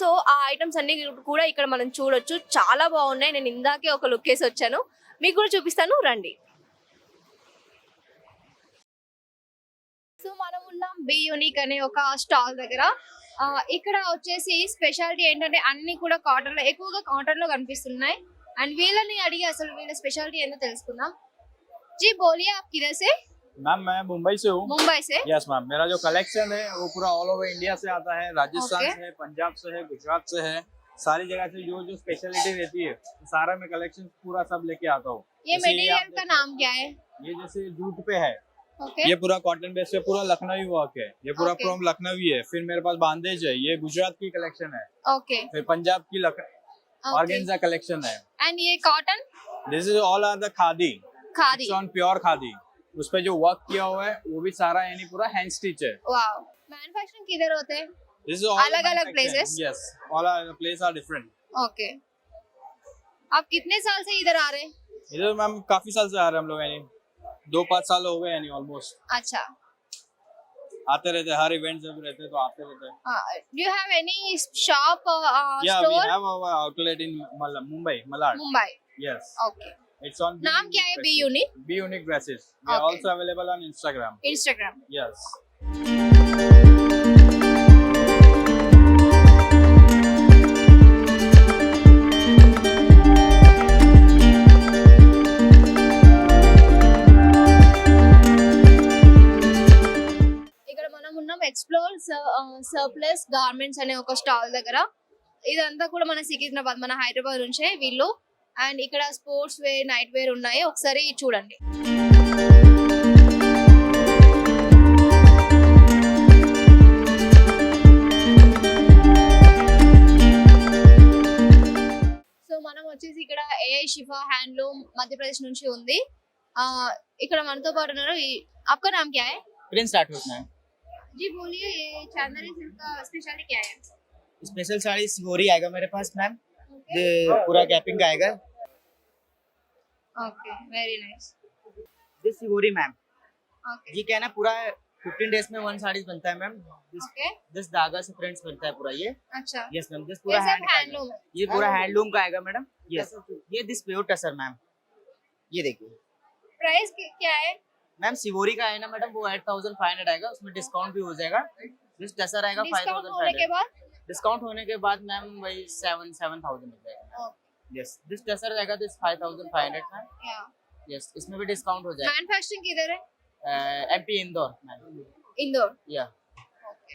So ఆ items అన్ని కూడా ఇక్కడ మనం చూడొచ్చు. చాలా బాగున్నాయి. నేను ఇందాకే ఒక లుక్ వేసి వచ్చాను. మీకు కూడా చూపిస్తాను. రండి. సో మనం ఉన్నాం బి యూనిక్ అనే ఒక స్టాల్ దగ్గర. ఇక్కడ వచ్చేసి స్పెషాలిటీ ఏంటంటే అన్ని కూడా కాటన్లో ఎక్కువగా కాటన్లో కనిపిస్తున్నాయి. అండ్ వీళ్ళని అడిగి అసలు వీళ్ళ స్పెషాలిటీ ఏందో తెలుసుకుందాం. జీ బోలియా కిరసే. मैम मैं मुंबई से हूँ। मुंबई से? यस मैम मेरा जो कलेक्शन है वो पूरा ऑल ओवर इंडिया से आता है राजस्थान Okay. से है पंजाब से है गुजरात से है। सारी जगह से जो जो स्पेशलिटी रहती है सारा मैं कलेक्शन पूरा सब लेके आता हूँ। ये मटेरियल का नाम क्या है? ये जैसे जूट पे है। ओके ये पूरा कॉटन बेस पे पूरा लखनवी वर्क है। ये पूरा Okay. फ्रॉम लखनवी है फिर मेरे पास बांदेज है। ये गुजरात की कलेक्शन है। ओके फिर पंजाब की लख ऑर्गेन्जा कलेक्शन है। एंड ये cotton this is all are the khadi khadi on pure khadi उस पर जो वर्क किया हुआ है वो भी सारा यानी पूरा हैंड स्टिच है। वाओ मैन्युफैक्चरिंग किधर होते हैं? Is all अलग-अलग manufacturing. places? Yes, all our places are okay आप कितने साल से इधर आ रहे हैं? इधर मैम काफ़ी साल से आ रहे हैं हम लोग यानी दो पाँच साल हो गए यानी ऑलमोस्ट अच्छा। आते रहते हैं हर इवेंट जब रहते हैं तो आते रहते हैं। Do you have any shop we store have our outlet in Mal- Mumbai Mumbai yes. Okay It's on Naam kya hai B Unique? B Unique Dresses. We are Okay. also available on Instagram. Instagram. Yes. ఇక్కడ surplus garments అనే ఒక stall దగ్గర ఇదంతా కూడా మన సికింద్రాబాద్ మన హైదరాబాద్ నుంచే వీళ్ళు అండ్ ఇక్కడ స్పోర్ట్స్ వేర్ నైట్ వేర్ ఉన్నాయి ఒకసారి చూడండి సో మనం వచ్చేసి ఇక్కడ ఏఐ షిఫా హ్యాండ్లూమ్ మధ్యప్రదేశ్ నుంచి ఉంది ఆ ఇక్కడ మనతో పాటు ఉన్నారు ఈ- आपका नाम क्या है प्रिंस राठौर मैम जी बोलिए ये चांदनी सिल्क का स्पेशलिटी क्या है स्पेशल साड़ी सिगोरी आएगा मेरे पास मैम ये पूरा गैपिंग का आएगा। ओके वेरी नाइस ये सिगोरी मैम ओके ये क्या ना पूरा 15 डेज़ में वन साड़ी बनता है मैम दिस ओके दिस धागा से प्रिंट्स बनता है पूरा ये। अच्छा। यस मैम दिस पूरा हैंड हैंडलूम ये पूरा हैंडलूम का आएगा मैडम यस ये दिस प्योर टसर मैम ये देखिए। प्राइस क्या है? मैम सिगोरी का है ना मैडम वो एट थाउज़ेंड फाइव हंड्रेड आएगा उसमें डिस्काउंट भी हो जाएगा। दिस टसर आएगा फाइव थाउज़ेंड होने के बाद? डिस्काउंट होने के बाद मैम वही सेवन सेवन थाउज़ेंड हो जाएगा। यस दिस टसर रहेगा this five thousand five hundred ma'am या यस इसमें भी डिस्काउंट हो जाएगा। मैन्युफैक्चरिंग किधर है? एमपी इंदौर मैम इंदौर या ओके